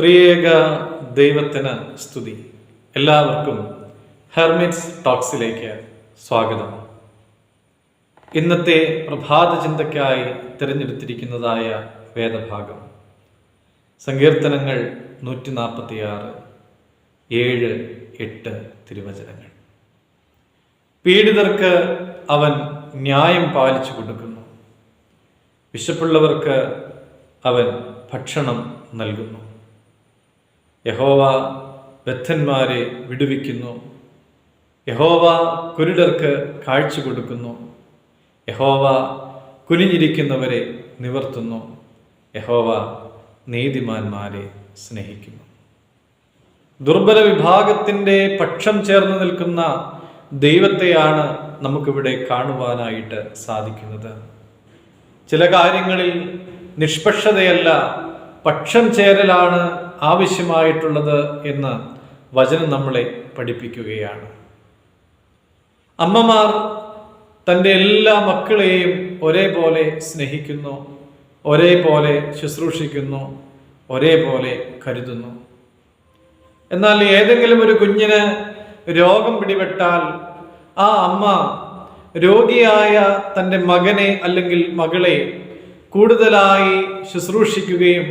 ത്രിയേക ദൈവത്തിന് സ്തുതി. എല്ലാവർക്കും ഹെർമിറ്റ്സ് ടോക്സിലേക്ക് സ്വാഗതം. ഇന്നത്തെ പ്രഭാത ചിന്തയ്ക്കായി തിരഞ്ഞെടുത്തിരിക്കുന്നതായ വേദഭാഗം. സങ്കീർത്തനങ്ങൾ നൂറ്റി നാൽപ്പത്തിയാറ് ഏഴ് എട്ട് തിരുവചനങ്ങൾ. പീഡിതർക്ക് അവൻ ന്യായം പാലിച്ചു കൊടുക്കുന്നു. വിശപ്പുള്ളവർക്ക് അവൻ ഭക്ഷണം നൽകുന്നു. യഹോവ ബദ്ധന്മാരെ വിടുവിക്കുന്നു. യഹോവ കുരുടർക്ക് കാഴ്ച കൊടുക്കുന്നു. യഹോവ കുനിഞ്ഞിരിക്കുന്നവരെ നിവർത്തുന്നു. യഹോവ നീതിമാന്മാരെ സ്നേഹിക്കുന്നു. ദുർബല വിഭാഗത്തിന്റെ പക്ഷം ചേർന്ന് നിൽക്കുന്ന ദൈവത്തെയാണ് നമുക്കിവിടെ കാണുവാനായിട്ട് സാധിക്കുന്നത്. ചില കാര്യങ്ങളിൽ നിഷ്പക്ഷതയല്ല പക്ഷം ചേരലാണ് ആവശ്യമായിട്ടുള്ളത് എന്ന് വചനം നമ്മളെ പഠിപ്പിക്കുകയാണ്. അമ്മമാർ തന്റെ എല്ലാ മക്കളെയും ഒരേപോലെ സ്നേഹിക്കുന്നു ഒരേപോലെ ശുശ്രൂഷിക്കുന്നു ഒരേപോലെ കരുതുന്നു. എന്നാൽ ഏതെങ്കിലും ഒരു കുഞ്ഞിന് രോഗം പിടിപെട്ടാൽ ആ അമ്മ രോഗിയായ തന്റെ മകനെ അല്ലെങ്കിൽ മകളെ കൂടുതലായി ശുശ്രൂഷിക്കുകയും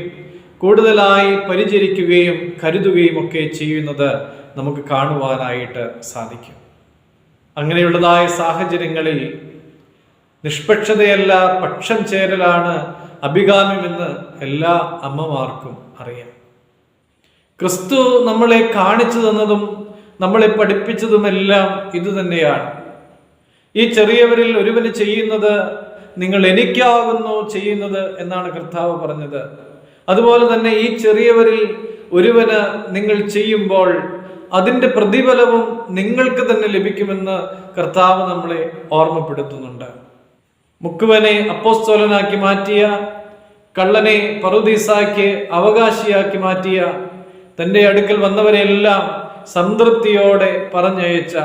കൂടുതലായി പരിചരിക്കുകയും കരുതുകയും ഒക്കെ ചെയ്യുന്നത് നമുക്ക് കാണുവാനായിട്ട് സാധിക്കും. അങ്ങനെയുള്ളതായ സാഹചര്യങ്ങളിൽ നിഷ്പക്ഷതയല്ല പക്ഷം ചേരലാണ് അഭികാമ്യമെന്ന് എല്ലാ അമ്മമാർക്കും അറിയാം. ക്രിസ്തു നമ്മളെ കാണിച്ചു തന്നതും നമ്മളെ പഠിപ്പിച്ചതുമെല്ലാം ഇതുതന്നെയാണ് ഈ ചെറിയവരിൽ ഒരുവന് ചെയ്യുന്നത് നിങ്ങൾ എനിക്കാകുന്നു ചെയ്യുന്നത് എന്നാണ് കർത്താവ് പറഞ്ഞത്. അതുപോലെ തന്നെ ഈ ചെറിയവരിൽ ഒരുവന് നിങ്ങൾ ചെയ്യുമ്പോൾ അതിന്റെ പ്രതിഫലവും നിങ്ങൾക്ക് തന്നെ ലഭിക്കുമെന്ന് കർത്താവ് നമ്മളെ ഓർമ്മപ്പെടുത്തുന്നുണ്ട്. മുക്കുവനെ അപ്പോസ്തോലനാക്കി മാറ്റിയ കള്ളനെ പറുദീസാക്കി അവകാശിയാക്കി മാറ്റിയ തന്റെ അടുക്കൽ വന്നവരെയെല്ലാം സംതൃപ്തിയോടെ പറഞ്ഞയച്ച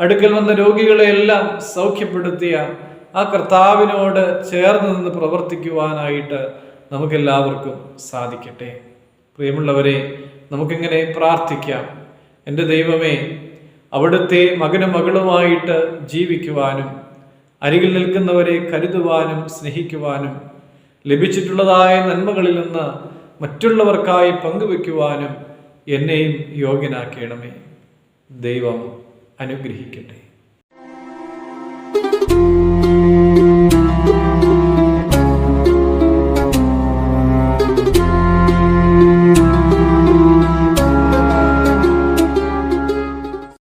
അടുക്കൽ വന്ന രോഗികളെയെല്ലാം സൗഖ്യപ്പെടുത്തിയ ആ കർത്താവിനോട് ചേർന്ന് നിന്ന് പ്രവർത്തിക്കുവാനായിട്ട് നമുക്കെല്ലാവർക്കും സാധിക്കട്ടെ. പ്രിയമുള്ളവരെ നമുക്കിങ്ങനെ പ്രാർത്ഥിക്കാം. എന്റെ ദൈവമേ അവിടുത്തെ മകനും മകളുമായിട്ട് ജീവിക്കുവാനും അരികിൽ നിൽക്കുന്നവരെ കരുതുവാനും സ്നേഹിക്കുവാനും ലഭിച്ചിട്ടുള്ളതായ നന്മകളിൽ നിന്ന് മറ്റുള്ളവർക്കായി പങ്കുവെക്കുവാനും എന്നെയും യോഗ്യനാക്കണമേ. ദൈവം അനുഗ്രഹിക്കട്ടെ.